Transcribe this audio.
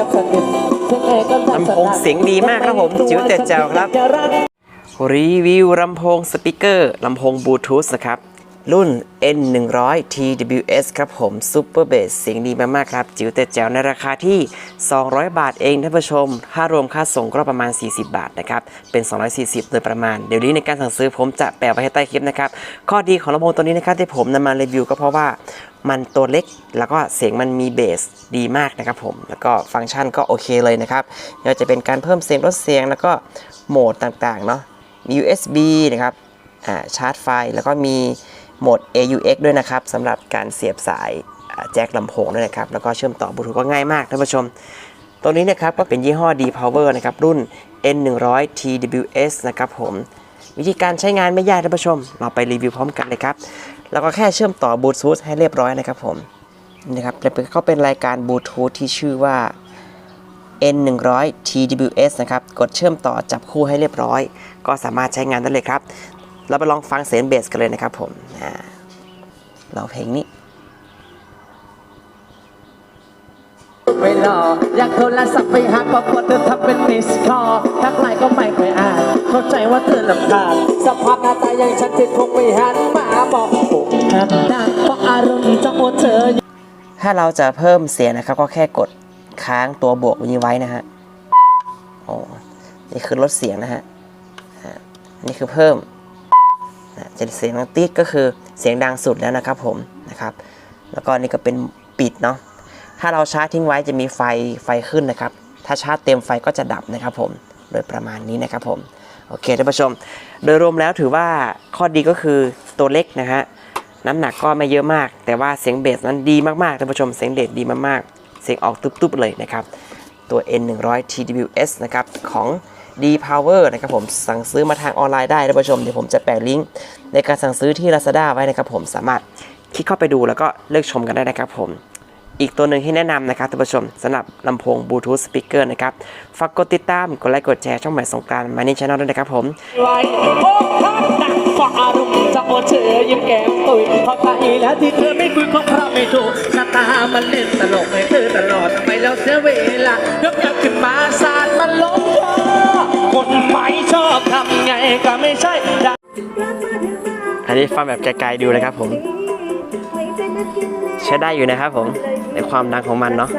ลำโพงเสียงดีมากครับผมจิ๋วแต่แจ๋วครับ รีวิวลำโพงสปีกเกอร์ลำโพงบลูทูธนะครับ รุ่น N100 TWS ครับผมซูเปอร์เบสเสียงดีมากๆครับ จิ๋วแต่แจ๋วในราคาที่ 200 บาทเองท่านผู้ชมค่ารวมค่าส่งก็ประมาณ 40 บาทนะครับ เป็น 240 โดยประมาณ เดี๋ยวนี้ในการสั่งซื้อผมจะแปะไว้ให้ใต้คลิปนะครับ ข้อดีของลำโพงตัวนี้นะครับที่ผมนำมารีวิวก็เพราะว่า มันตัวเล็ก แล้วก็เสียงมันมีเบสดีมากนะครับผม แล้วก็ฟังก์ชันก็โอเคเลยนะครับไม่ว่าจะเป็นการเพิ่มเสียงลดเสียงแล้วก็โหมดต่างๆเนาะมี USB นะครับอ่าชาร์จไฟแล้วก็มีโหมด AUX ด้วยนะครับสำหรับการเสียบสายาแจ็คลำโพงด้วยนะครับ แล้วก็เชื่อมต่อบลูทูธก็ง่ายมากท่านผู้ชม ตัวนี้นะครับก็เป็นยี่ห้อ D Power นะครับรุ่น N100 TWS นะครับผม วิธีการใช้งานไม่ยากท่านผู้ชม เราไปรีวิวพร้อมกันเลยครับ แล้วก็แค่เชื่อมต่อบลูทูธให้เรียบร้อยนะครับผมนะครับแล้วก็เป็นรายการบลูทูธที่ชื่อว่า N100 TWS นะครับ กดเชื่อมต่อจับคู่ให้เรียบร้อย ก็สามารถใช้งานได้เลยครับ เราไปลองฟังเสียงเบสกันเลยนะครับผมอ่าลองเพลงนี้ไม่รออยากโทรศัพท์ไปหาบอกว่าเธอทำเป็นมิสคอลทักไลน์ก็ไม่เคยอ่าน เข้าใจว่าเธอลำคาญสภาพหน้าตาอย่างฉันที่คงไม่หันมา บอกผมหันหน้าเพราะอารมณ์จะโอเธอถ้าเราจะเพิ่มเสียงนะครับก็แค่กดค้างตัวบวกนี้ไว้นะฮะโอ้นี่คือลดเสียงนะฮะอันนี้คือเพิ่มจะเสียงดังตีดก็คือเสียงดังสุดแล้วนะครับผมนะครับ แล้วก็นี่ก็เป็นปิดเนาะถ้าเราชาร์จทิ้งไว้จะมีไฟไฟขึ้นนะครับ ถ้าชาร์จเต็มไฟก็จะดับนะครับผมโดยประมาณนี้นะครับผม โอเคท่านผู้ชม โดยรวมแล้วถือว่าข้อดีก็คือตัวเล็กนะฮะน้ำหนักก็ไม่เยอะมาก แต่ว่าเสียงเบสนั้นดีมากๆท่านผู้ชมเสียงเดดดีมากๆ เสียงออกตุ๊บๆเลยนะครับตัว N100 TWS นะครับของ D Power นะครับผมสั่งซื้อมาทางออนไลน์ได้ท่านผู้ชมเดี๋ยวผมจะแปะลิงก์ในการสั่งซื้อที่ Lazada ไว้นะครับผมสามารถคลิกเข้าไปดูแล้วก็เลือกชมกันได้นะครับผม อีกตัวหนึ่งที่แนะนำนะครับท่านผู้ชมสำหรับลำโพงบลูทูธสปีกเกอร์นะครับฝากกดติดตาม กดไลค์กดแชร์ช่องใหม่สงการมาในช่องด้วยนะครับผมไว้โอ้พักหนักเพราะอารมจะโอเธอยิ้มแก้มตุยเพราะใครแล้วที่เธอไม่คุยเพราะเพราะไม่ถูกชะตามันเล่นตลกให้เธอตลอดทำไมแล้วเสียเวลายกกลับขึ้นมาสาดมันลงคอคนไม่ชอบทำไงก็ไม่ใช่อันนี้ฟังแบบไกลๆดูนะครับผม ใช้ได้อยู่นะครับผม ในความดังของมันเนาะ